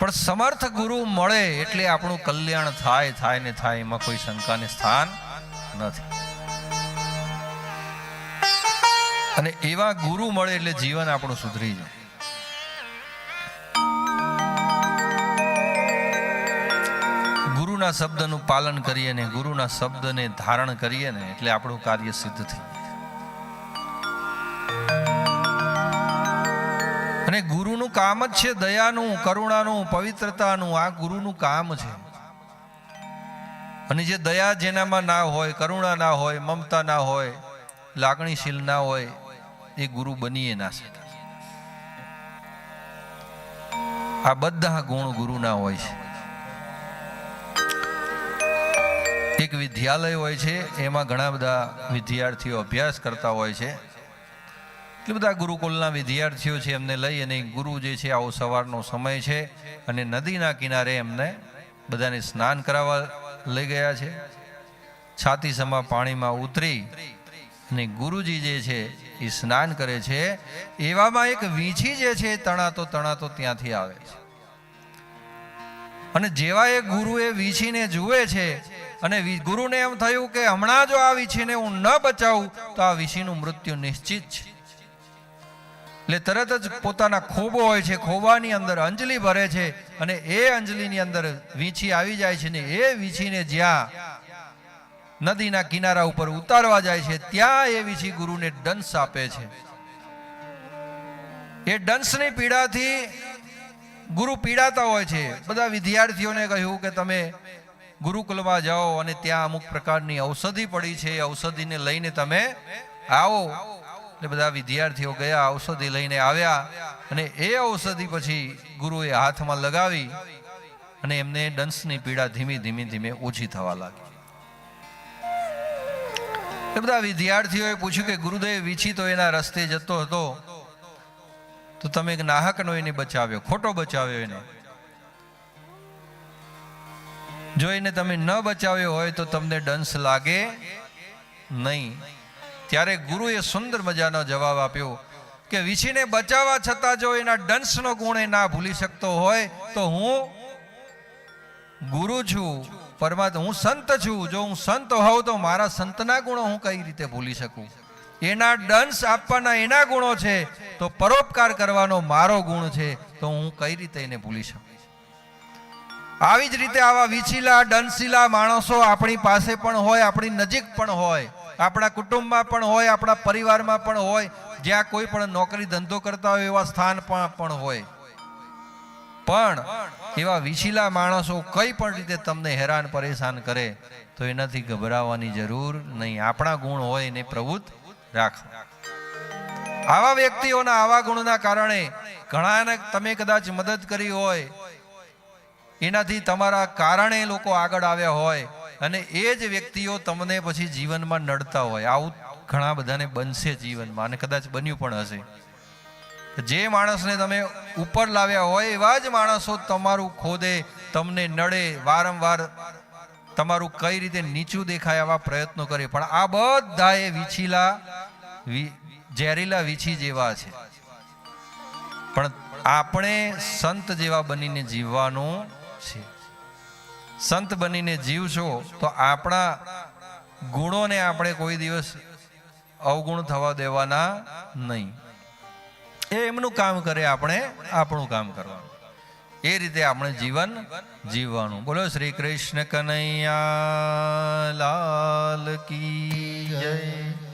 પણ સમર્થ ગુરુ મળે એટલે આપણું કલ્યાણ થાય થાય ને થાય, એમાં કોઈ શંકાને સ્થાન નથી. અને એવા ગુરુ મળે એટલે જીવન આપણું સુધરી જાય. ગુરુના શબ્દનું પાલન કરીએ ને, ગુરુના શબ્દને ધારણ કરીએ ને, એટલે આપણું કાર્ય સિદ્ધ થઈ જાય. અને ગુરુનું કામ જ છે દયાનું, કરુણાનું, પવિત્રતાનું. આ ગુરુનું કામ છે. અને જે દયા જેનામાં ના હોય, કરુણા ના હોય, મમતા ના હોય, લાગણીશીલ ના હોય, એ ગુરુ બનીએ ના શકે. આ બધા ગુણ ગુરુના હોય છે. એક વિદ્યાલય હોય છે, એમાં ઘણા બધા વિદ્યાર્થીઓ અભ્યાસ કરતા હોય છે. એટલે બધા ગુરુકુલના વિદ્યાર્થીઓ છે એમને લઈ અને ગુરુ જે છે આવો સવારનો સમય છે અને નદીના કિનારે એમને બધાને સ્નાન કરાવવા લઈ ગયા છે. છાતી સમા પાણીમાં ઉતરી અને ગુરુજી જે છે એ સ્નાન કરે છે. એવામાં એક વીંછી જે છે તણાતો તણાતો ત્યાંથી આવે છે. અને જેવા એ ગુરુએ વીંછીને જુએ છે અને ગુરુને એમ થયું કે હમણાં જો આ વીછીને હું ન બચાવું તો આ વીછીનું મૃત્યુ નિશ્ચિત છે. એટલે તરત જ પોતાના ખોબો હોય છે ખોબાની અંદર અંજલિ ભરે છે અને એ અંજલિની અંદર વીંછી આવી જાય છે ને એ વીંછીને જ્યાં નદીના કિનારા ઉપર ઉતારવા જાય છે, ત્યાં એ વીંછી ગુરુને દંશ આપે છે. એ દંશની પીડાથી ગુરુ પીડાતા હોય છે. બધા વિદ્યાર્થીઓને કહ્યું કે તમે ગુરુકુલમાં જાઓ અને ત્યાં અમુક પ્રકારની ઔષધિ પડી છે ઔષધિને લઈને તમે આવો. એટલે બધા વિદ્યાર્થીઓ ગયા, ઔષધિ લઈને આવ્યા અને એ ઔષધિ પછી ગુરુએ હાથમાં લગાવી અને એમને ડંસની પીડા ધીમે ધીમે ધીમે ઓછી થવા લાગી. એ બધા વિદ્યાર્થીઓએ પૂછ્યું કે, ગુરુદેવ વિચિતો એના રસ્તે જતો હતો. તો તમે એક નાહકનો એને બચાવ્યો, ખોટો બચાવ્યો એને. જો એને તમે ન બચાવ્યો હોય તો તમને ડંસ લાગે નહીં. ત્યારે ગુરુએ સુંદર મજાનો જવાબ આપ્યો કે વીછીને બચાવવા છતાં જો એના ડંસનો ગુણ એ ના ભૂલી શકતો હોય, તો હું ગુરુ છું, પરમાત્મા, હું સંત છું. જો હું સંત હોઉં તો મારા સંતના ગુણો હું કઈ રીતે ભૂલી શકું? એના ડંસ આપવાના એના ગુણો છે, તો પરોપકાર કરવાનો મારો ગુણ છે, તો હું કઈ રીતે એને ભૂલી શકું? આવી જ રીતે આવા વિચીલા ડનશીલા માણસો આપણી પાસે પણ હોય, આપણી નજીક પણ હોય, આપણા કુટુંબમાં પણ હોય, આપણા પરિવારમાં પણ હોય, જ્યાં કોઈ પણ નોકરી ધંધો કરતા હોય એવા સ્થાન પણ હોય. પણ એવા વિશીલા માણસો કઈ પણ રીતે તમને હેરાન, પરેશાન કરે, તો એનાથી ગભરાવાની જરૂર નહીં. આપણા ગુણ હોય એને પ્રવૃત્ત રાખ. આવા વ્યક્તિઓના આવા ગુણના કારણે ઘણાને તમે કદાચ મદદ કરી હોય એનાથી તમારા કારણે લોકો આગળ આવ્યા હોય અને એ જ વ્યક્તિઓ તમને પછી જીવનમાં નડતા હોય. આવું ઘણા બધાને બનશે જીવનમાં અને કદાચ બન્યું પણ હશે. જે માણસને તમે ઉપર લાવ્યા હોય એવા જ માણસો તમારું ખોદે, તમને નડે, વારંવાર તમારું કઈ રીતે નીચું દેખાય આવા પ્રયત્નો કરે. પણ આ બધા એ વિછીલા ઝેરીલા વીછી જેવા છે. પણ આપણે સંત જેવા બનીને જીવવાનું છે. સંત બનીને જીવશો તો આપણા ગુણોને આપણે કોઈ દિવસ અવગુણ થવા દેવાના નહીં. એ એમનું કામ કરે આપણે આપણું કામ કરવાનું. એ રીતે આપણે જીવન જીવવાનું. બોલો શ્રી કૃષ્ણ કનૈયા, લાલ કી જય.